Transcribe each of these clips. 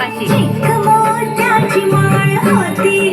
प्रकाराची मोत्याची माळ होती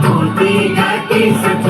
भूति का किस